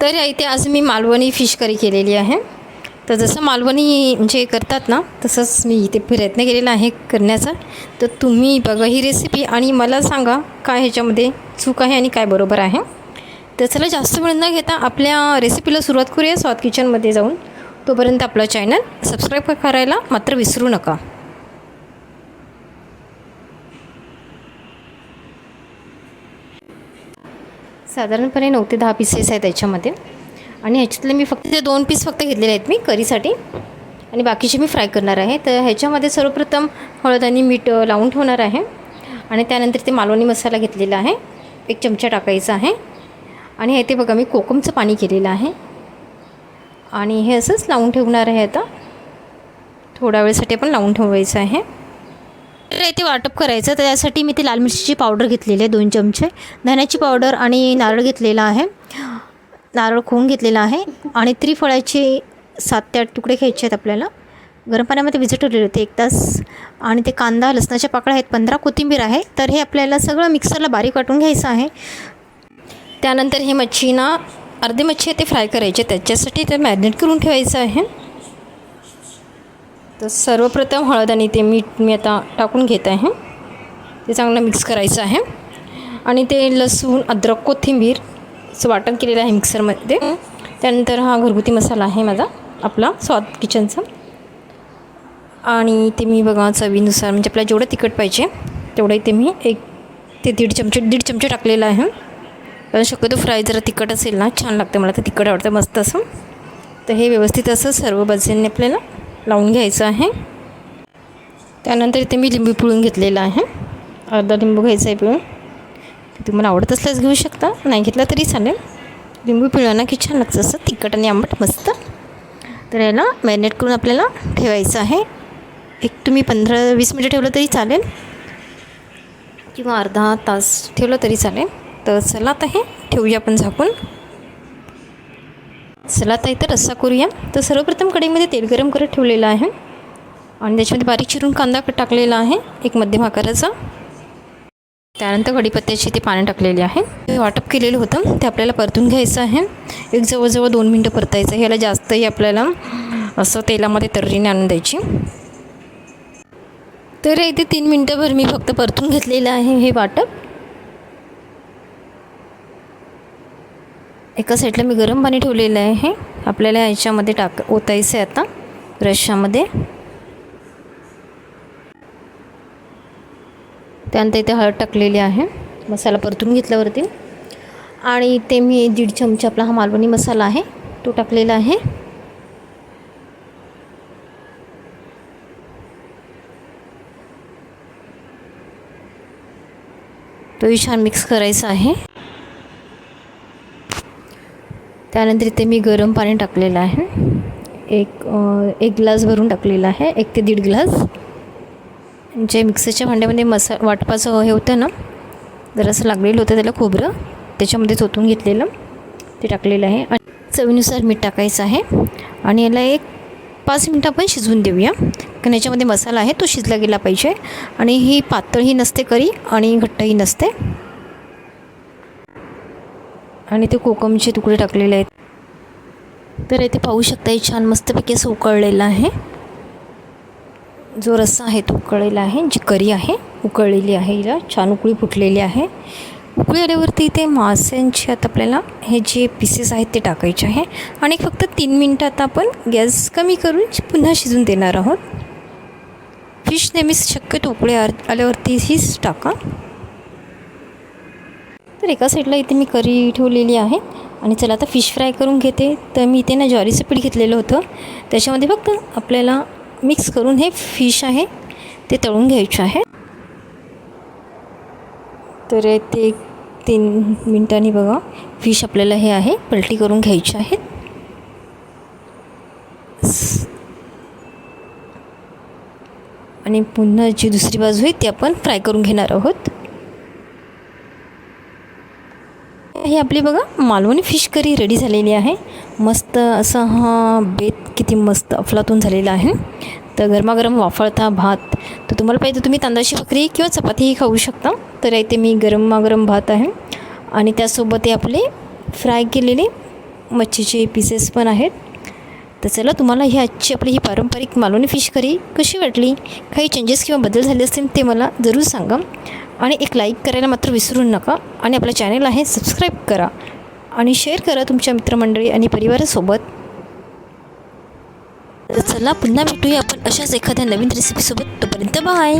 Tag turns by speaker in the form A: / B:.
A: तर इथे आज मी मालवणी फिश करी केलेली आहे. तर जसं मालवणी जे करतात ना तसंच मी इथे प्रयत्न केलेला आहे करण्याचा. तर तुम्ही बघा ही रेसिपी आणि मला सांगा काय ह्याच्यामध्ये चूक आहे आणि काय बरोबर आहे. तर चला जास्त वेळ न घेता आपल्या रेसिपीला सुरुवात करूया स्वाद किचनमध्ये जाऊन. तोपर्यंत आपला चॅनल सबस्क्राईब करायला मात्र विसरू नका. साधारणपणे नऊ ते दहा पीसेस आहेत त्याच्यामध्ये आणि ह्याच्यातले मी फक्त ते दोन पीस फक्त घेतलेले आहेत मी करीसाठी. आणि बाकीचे मी फ्राय करणार आहे. तर ह्याच्यामध्ये सर्वप्रथम हळद आणि मीठ लावून ठेवणार आहे. आणि त्यानंतर ते मालवणी मसाला घेतलेला आहे. एक चमचा टाकायचा आहे. आणि हे ते बघा मी कोकमचं पाणी केलेलं आहे. आणि हे असंच लावून ठेवणार आहे आता. थोड्या वेळेसाठी आपण लावून ठेवायचं आहे. तर इथे वाटप करायचं. तर त्यासाठी मी ते लाल मिरचीची पावडर घेतलेली आहे दोन चमचे. धण्याची पावडर आणि नारळ घेतलेला आहे. नारळ खोवून घेतलेला आहे. आणि त्रिफळाचे सात ते आठ तुकडे घ्यायचे आहेत आपल्याला. गरम पाण्यामध्ये भिजत ठेवलेले होते एक तास. आणि ते कांदा लसणाच्या पाकळ्या आहेत पंधरा कोथिंबीर आहे. तर हे आपल्याला सगळं मिक्सरला बारीक वाटून घ्यायचं आहे. त्यानंतर हे मच्छीना अर्धे अर्धी मच्छी ते फ्राय करायचे. त्याच्यासाठी ते मॅरिनेट करून ठेवायचं आहे. तर सर्वप्रथम हळद आणि ते मीठ मी आता टाकून घेत आहे. ते चांगलं मिक्स करायचं आहे. आणि ते लसूण अद्रक कोथिंबीर असं वाटण केलेलं आहे मिक्सरमध्ये त्यानंतर हा घरगुती मसाला आहे माझा आपला स्वाद किचनचा आणि ते मी बघा चवीनुसार म्हणजे आपल्याला जेवढं तिखट पाहिजे तेवढं ते मी एक ते दीड चमचे दीड चमचे टाकलेलं आहे. कारण शक्यतो फ्राय जरा तिखट असेल ना छान लागतं मला तर तिखट आवडतं मस्त असं. तर हे व्यवस्थित असं सर्व बाजूंनी आपल्याला लावून घ्यायचं आहे. त्यानंतर इथे मी लिंबू पिळून घेतलेला आहे. अर्धा लिंबू घ्यायचा आहे पिळून. तुम्हाला आवडत असल्यास घेऊ शकता. नाही घेतला तरी चालेल. लिंबू पिळलं ना की छान लागतं असं तिखट आणि आंबट मस्त. तर याला मॅरिनेट करून आपल्याला ठेवायचं आहे. एक तुम्ही पंधरा वीस मिनटं ठेवलं तरी चालेल. किंवा अर्धा तास ठेवलं तरी चालेल. तर चला आता हे ठेवूया आपण झाकून. चला आता इथं रस्सा करूया. तर सर्वप्रथम कढईमध्ये तेल गरम करत ठेवलेलं आहे. आणि त्याच्यामध्ये बारीक चिरून कांदा टाकलेला आहे. एक मध्यम आकाराचा. त्यानंतर कढीपत्त्याची ते पाणी टाकलेले आहे. ते वाटप केलेलं होतं. ते आपल्याला परतून घ्यायचं आहे. एक जवळजवळ दोन मिनटं परतायचं ह्याला जास्तही आपल्याला असं तेलामध्ये तर्रीने आणून द्यायची. तर इथे तीन मिनटंभर मी फक्त परतून घेतलेलं आहे हे वाटप. एका साईडला मी गरम पाणी ठेवलेलं आहे. आपल्याला ह्याच्यामध्ये टाक ओतायचं आहे आता रशामध्ये त्यानंतर इथे हळद टाकलेली आहे मसाला परतून घेतल्यावरती. आणि इथे मी दीड चमचा आपला हा मालवणी मसाला आहे तो टाकलेला आहे. तोही छान मिक्स करायचा आहे. त्यानंतर इथे मी गरम पाणी टाकलेलं आहे. एक एक ग्लास भरून टाकलेला आहे. एक ते दीड ग्लास. जे मिक्सरच्या भांड्यामध्ये मसा वाटपाचं हे होतं ना जरासं लागलेलं होतं त्याला खोबरं. त्याच्यामध्ये चोतून घेतलेलं. ते टाकलेलं आहे. आणि चवीनुसार मीठ टाकायचं आहे. आणि याला एक पाच मिनटं आपण शिजवून देऊया. कारण याच्यामध्ये मसाला आहे तो शिजला गेला पाहिजे. आणि ही पातळही नसते करी आणि घट्टही नसते. आणि ते कोकमचे तुकडे टाकलेले आहेत. तर इथे पाहू शकता हे छान मस्तपैकी असं उकळलेलं आहे. जो रस्सा आहे तो उकळलेला आहे. जी करी आहे उकळलेली आहे हिला. छान उकळी फुटलेली आहे. उकळी आल्यावरती इथे माशांचे आता आपल्याला हे जे पीसेस आहेत ते टाकायचे आहे. आणि फक्त तीन मिनटं आता आपण गॅस कमी करून पुन्हा शिजून देणार आहोत. फिश नेहमीच शक्यतो उकळी आ आल्यावरती हीच टाका. तर एका साईडला इथे मी करी ठेवलेली आहे. आणि चला आता फिश फ्राय करून घेते. तर मी इथे ना ज्वारीचं पीठ घेतलेलं होतं. त्याच्यामध्ये फक्त आपल्याला मिक्स करून हे फिश आहे ते तळून घ्यायचे आहे. तर ते तीन मिनटांनी बघा फिश आपल्याला हे आहे पलटी करून घ्यायचे आहेत आणि पुन्हा जी दुसरी बाजू आहे ती आपण फ्राय करून घेणार आहोत. हे आपली बघा मालवणी फिश करी रेडी झालेली आहे. मस्त असा हा बेत किती मस्त अफलातून झालेला आहे. तर गरमागरम वाफळता भात. तर तुम्हाला पाहिजे तुम्ही तांदळाची भाकरी किंवा चपातीही खाऊ शकता. तर इथे मी गरमागरम भात आहे. आणि त्यासोबत हे आपले फ्राय केलेले मच्छीचे पीसेस पण आहेत. तर चला तुम्हाला ही आजची आपली ही पारंपरिक मालवणी फिश करी कशी वाटली? काही चेंजेस किंवा बदल झाले असतील ते मला जरूर सांगा. आणि एक लाईक करायला मात्र विसरू नका आणि आपलं चॅनल आहे सबस्क्राईब करा आणि शेअर करा तुमच्या मित्रमंडळी आणि परिवारासोबत. चला पुन्हा भेटूया आपण अशाच एखाद्या नवीन रेसिपीसोबत तोपर्यंत बाय